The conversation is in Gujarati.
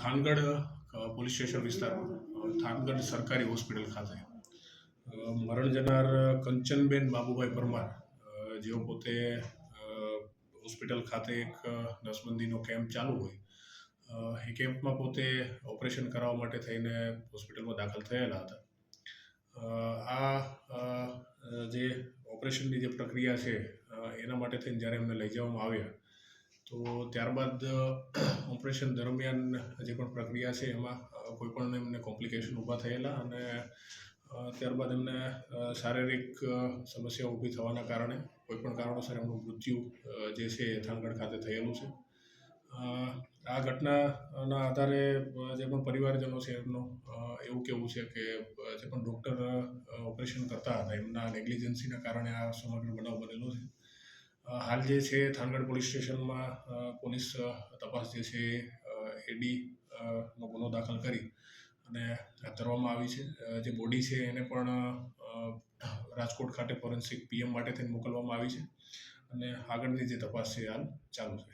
થાનગઢ પોલીસ સ્ટેશન વિસ્તારમાં થાનગઢ સરકારી હોસ્પિટલ ખાતે મરણ જનાર કંચનબેન બાબુભાઈ પરમાર જેઓ પોતે હોસ્પિટલ ખાતે એક નસબંધીનો કેમ્પ ચાલુ હોય એ કેમ્પમાં પોતે ઓપરેશન કરાવવા માટે થઈને હોસ્પિટલમાં દાખલ થયેલા હતા. આ જે ઓપરેશનની જે પ્રક્રિયા છે એના માટે થઈને જ્યારે એમને લઈ જવામાં આવ્યા તો ત્યારબાદ ઓપરેશન દરમિયાન જે પણ પ્રક્રિયા છે એમાં અ, કોઈ પણ એમને કોમ્પ્લિકેશન ઊભા થયેલા અને ત્યારબાદ એમને શારીરિક સમસ્યા ઊભી થવાના કારણે કોઈ પણ કારણોસર એમનું મૃત્યુ જે છે એ થાનગઢ ખાતે થયેલું છે. આ ઘટનાના આધારે જે પણ પરિવારજનો છે એમનું એવું કહેવું છે કે જે પણ ડૉક્ટર ઓપરેશન કરતા હતા એમના નેગ્લિજન્સીના કારણે આ સમગ્ર બનાવ બનેલો છે. હાલ જે છે થાનગઢ પોલીસ સ્ટેશનમાં પોલીસ તપાસ જે છે એડી નો ગુનો દાખલ કરી અને ધરવામાં આવી છે. જે બોડી છે એને પણ રાજકોટ ખાતે ફોરેન્સિક પીએમ માટે થઈને મોકલવામાં આવી છે અને આગળની જે તપાસ છે હાલ ચાલુ છે.